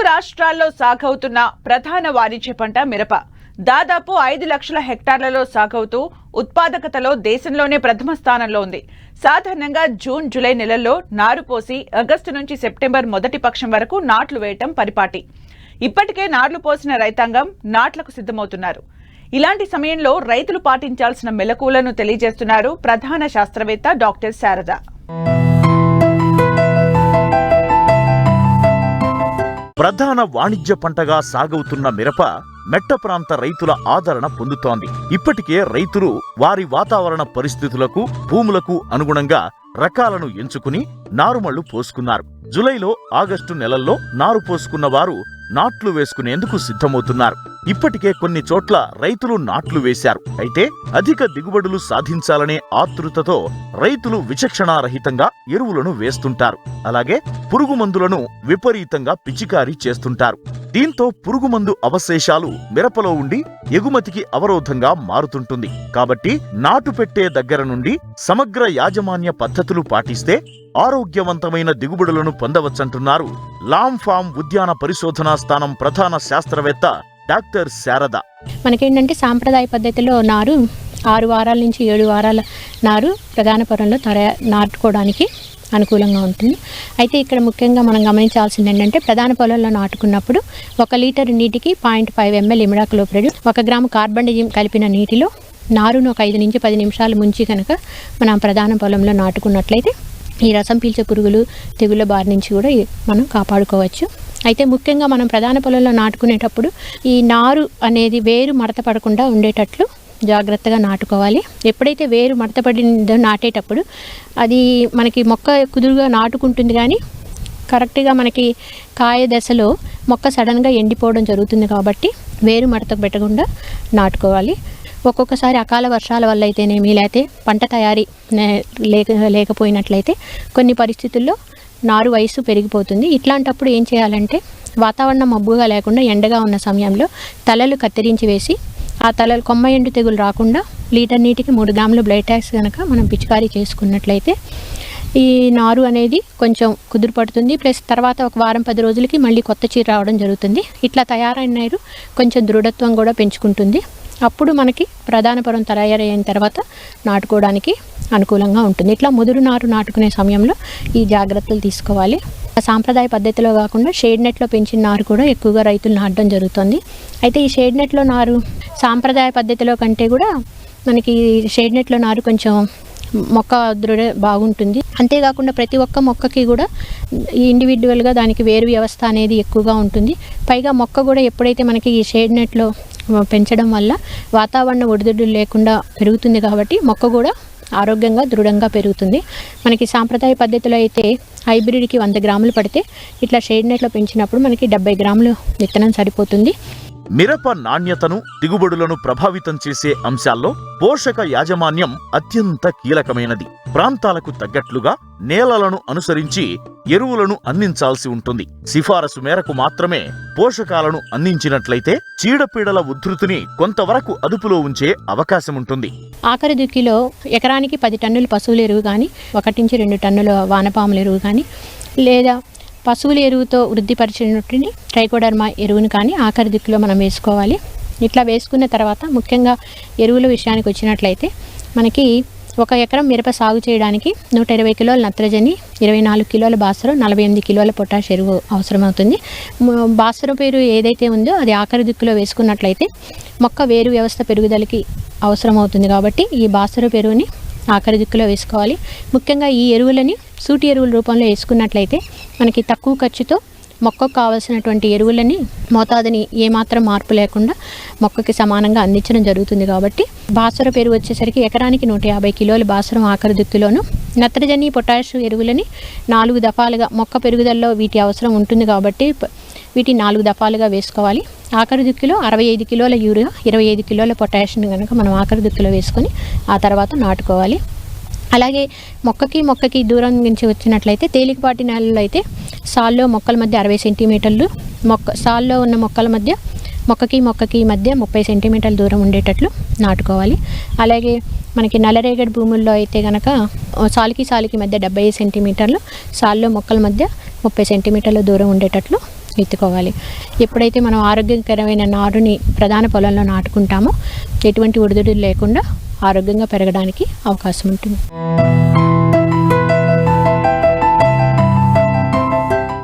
తెలుగు రాష్ట్రాల్లో సాగవుతున్న ప్రధాన వాణిజ్య పంట మిరప. దాదాపు ఐదు లక్షల హెక్టార్లలో సాగవుతూ ఉత్పాదకతలో దేశంలోనే ప్రథమ స్థానంలో ఉంది. సాధారణంగా జూన్ జూలై నెలల్లో నారు పోసి ఆగస్టు నుంచి సెప్టెంబర్ మొదటి పక్షం వరకు నాట్లు వేయటం పరిపాటి. ఇప్పటికే నాట్లు పోసిన రైతాంగం నాట్లకు సిద్ధమవుతున్నారు. ఇలాంటి సమయంలో రైతులు పాటించాల్సిన మెలకువలను తెలియజేస్తున్నారు ప్రధాన శాస్త్రవేత్త డాక్టర్ శారద. ప్రధాన వాణిజ్య పంటగా సాగవుతున్న మిరప మెట్ట ప్రాంత రైతుల ఆదరణ పొందుతోంది. ఇప్పటికే రైతులు వారి వాతావరణ పరిస్థితులకు భూములకు అనుగుణంగా రకాలను ఎంచుకుని నారుమళ్ళు పోసుకున్నారు. జులైలో ఆగస్టు నెలల్లో నారు పోసుకున్న వారు నాట్లు వేసుకునేందుకు సిద్ధమవుతున్నారు. ఇప్పటికే కొన్ని చోట్ల రైతులు నాట్లు వేశారు. అయితే అధిక దిగుబడులు సాధించాలనే ఆతృతతో రైతులు విచక్షణారహితంగా ఎరువులను వేస్తుంటారు. అలాగే పురుగు మందులను విపరీతంగా పిచికారీ చేస్తుంటారు. దీంతో పురుగుమందు అవశేషాలు మిరపలో ఉండి ఎగుమతికి అవరోధంగా మారుతుంటుంది. కాబట్టి నాటు పెట్టే దగ్గర నుండి సమగ్ర యాజమాన్య పద్ధతులు పాటిస్తే ఆరోగ్యవంతమైన దిగుబడులను పొందవచ్చంటున్నారు లామ్ ఫామ్ ఉద్యాన పరిశోధనా స్థానం ప్రధాన శాస్త్రవేత్త డాక్టర్ శారద. మనకేంటంటే సాంప్రదాయ పద్ధతిలో నారు ఆరు వారాల నుంచి ఏడు వారాల నారు ప్రధాన పొలంలో తర నాటుకోవడానికి అనుకూలంగా ఉంటుంది. అయితే ఇక్కడ ముఖ్యంగా మనం గమనించాల్సింది ఏంటంటే ప్రధాన పొలంలో నాటుకున్నప్పుడు ఒక లీటర్ నీటికి పాయింట్ ఫైవ్ ఎంఎల్ ఇమిడాక్లోప్రిడ్ ఒక గ్రాము కార్బన్ కలిపిన నీటిలో నారును ఒక ఐదు నుంచి పది నిమిషాలు ముంచి కనుక మనం ప్రధాన పొలంలో నాటుకున్నట్లయితే ఈ రసం పీల్చే పురుగులు తెగుళ్ళ బారి నుంచి కూడా మనం కాపాడుకోవచ్చు. అయితే ముఖ్యంగా మనం ప్రధాన పొలంలో నాటుకునేటప్పుడు ఈ నారు అనేది వేరు మడత పడకుండా ఉండేటట్లు జాగ్రత్తగా నాటుకోవాలి. ఎప్పుడైతే వేరు మడత పడిందో నాటేటప్పుడు అది మనకి మొక్క కుదురుగా నాటుకుంటుంది కానీ కరెక్ట్గా మనకి కాయ దశలో మొక్క సడన్గా ఎండిపోవడం జరుగుతుంది కాబట్టి వేరు మడత పెట్టకుండా నాటుకోవాలి. ఒక్కొక్కసారి అకాల వర్షాల వల్ల అయితేనేమి లేకపోతే పంట తయారీ లేక లేకపోయినట్లయితే కొన్ని పరిస్థితుల్లో నారు వయసు పెరిగిపోతుంది. ఇట్లాంటప్పుడు ఏం చేయాలంటే వాతావరణం మబ్బుగా లేకుండా ఎండగా ఉన్న సమయంలో తలలు కత్తిరించి వేసి ఆ తలలు కొమ్మ ఎండు తెగులు రాకుండా లీటర్ నీటికి మూడు గ్రాములు బ్లడ్ ట్యాక్స్ కనుక మనం పిచికారీ చేసుకున్నట్లయితే ఈ నారు అనేది కొంచెం కుదురు పడుతుంది ప్లస్ తర్వాత ఒక వారం పది రోజులకి మళ్ళీ కొత్త చీర రావడం జరుగుతుంది. ఇట్లా తయారైన నీరు కొంచెం దృఢత్వం కూడా పెంచుకుంటుంది. అప్పుడు మనకి ప్రధాన పొరం తయారైన తర్వాత నాటుకోవడానికి అనుకూలంగా ఉంటుంది. ఇట్లా ముదురు నారు నాటుకునే సమయంలో ఈ జాగ్రత్తలు తీసుకోవాలి. సాంప్రదాయ పద్ధతిలో కాకుండా షేడ్ నెట్లో పెంచిన నారు కూడా ఎక్కువగా రైతులు నాటడం జరుగుతుంది. అయితే ఈ షేడ్ నెట్లో నారు సాంప్రదాయ పద్ధతిలో కంటే కూడా మనకి షేడ్ నెట్లో నారు కొంచెం మొక్క దృఢ బాగుంటుంది. అంతేకాకుండా ప్రతి ఒక్క మొక్కకి కూడా ఈ ఇండివిజువల్గా దానికి వేరు వ్యవస్థ అనేది ఎక్కువగా ఉంటుంది. పైగా మొక్క కూడా ఎప్పుడైతే మనకి ఈ షేడ్ నెట్లో పెంచడం వల్ల వాతావరణ ఒడిదుడులు లేకుండా పెరుగుతుంది కాబట్టి మొక్క కూడా ఆరోగ్యంగా దృఢంగా పెరుగుతుంది. మనకి సాంప్రదాయ పద్ధతిలో అయితే హైబ్రిడ్కి వంద గ్రాములు పడితే ఇట్లా షేడ్ నెట్లో పెంచినప్పుడు మనకి డెబ్బై గ్రాములు విత్తనం సరిపోతుంది. మిరప నాణ్యతను దిగుబడులను ప్రభావితం చేసే అంశాల్లో పోషక యాజమాన్యం అత్యంత కీలకమైనది. ప్రాంతాలకు తగ్గట్లుగా నేలలను అనుసరించి ఎరువులను అందించాల్సి ఉంటుంది. సిఫారసు మేరకు మాత్రమే పోషకాలను అందించినట్లయితే చీడపీడల ఉధృతిని కొంతవరకు అదుపులో ఉంచే అవకాశం ఉంటుంది. ఆఖరి దుక్కిలో ఎకరానికి పది టన్నుల పశువుల ఎరువు కానీ ఒకటి నుంచి రెండు టన్నుల వానపాముల ఎరువు కానీ లేదా పశువుల ఎరువుతో వృద్ధిపరిచినటువంటి ట్రైకోడర్మా ఎరువును కానీ ఆఖరి దిక్కులో మనం వేసుకోవాలి. ఇట్లా వేసుకున్న తర్వాత ముఖ్యంగా ఎరువుల విషయానికి వచ్చినట్లయితే మనకి ఒక ఎకరం మిరప సాగు చేయడానికి నూట ఇరవై కిలోల నత్రజని ఇరవై నాలుగు కిలోల బాసరం నలభై ఎనిమిది కిలోల పొటాష్ ఎరువు అవసరమవుతుంది. బాసర బాసరం పేరు ఏదైతే ఉందో అది ఆఖరి దిక్కులో వేసుకున్నట్లయితే మొక్క వేరు వ్యవస్థ పెరుగుదలకి అవసరమవుతుంది కాబట్టి ఈ బాసర పెరువుని ఆఖరి దిక్కులో వేసుకోవాలి. ముఖ్యంగా ఈ ఎరువులని సూటి ఎరువుల రూపంలో వేసుకున్నట్లయితే మనకి తక్కువ ఖర్చుతో మొక్కకు కావాల్సినటువంటి ఎరువులని మోతాదుని ఏమాత్రం మార్పు లేకుండా మొక్కకి సమానంగా అందించడం జరుగుతుంది కాబట్టి బాసర ఎరువు వచ్చేసరికి ఎకరానికి నూట యాభై కిలోల బాసరం ఆఖరి నత్రజని పొటాష్ ఎరువులని నాలుగు దఫాలుగా మొక్క పెరుగుదలలో వీటి అవసరం ఉంటుంది కాబట్టి వీటి నాలుగు దఫాలుగా వేసుకోవాలి. ఆఖరి దుక్కిలో అరవై ఐదు కిలోల యూరియా ఇరవై ఐదు కిలోల పొటాషియం కనుక మనం ఆఖరి దుక్కిలో వేసుకొని ఆ తర్వాత నాటుకోవాలి. అలాగే మొక్కకి మొక్కకి దూరం నుంచి వచ్చినట్లయితే తేలికపాటి నేలలో అయితే సాల్లో మొక్కల మధ్య అరవై సెంటీమీటర్లు మొక్క సాల్లో ఉన్న మొక్కల మధ్య మొక్కకి మొక్కకి మధ్య ముప్పై సెంటీమీటర్ల దూరం ఉండేటట్లు నాటుకోవాలి. అలాగే మనకి నల్లరేగడి భూముల్లో అయితే కనుక సాలికి సాలికి మధ్య డెబ్బై సెంటీమీటర్లు సాల్లో మొక్కల మధ్య ముప్పై సెంటీమీటర్ల దూరం ఉండేటట్లు ఎత్తుకోవాలి. ఎప్పుడైతే మనం ఆరోగ్యకరమైన నారుని ప్రధాన పొలంలో నాటుకుంటామో ఎటువంటి ఒడిదుడులు లేకుండా ఆరోగ్యంగా పెరగడానికి అవకాశం ఉంటుంది.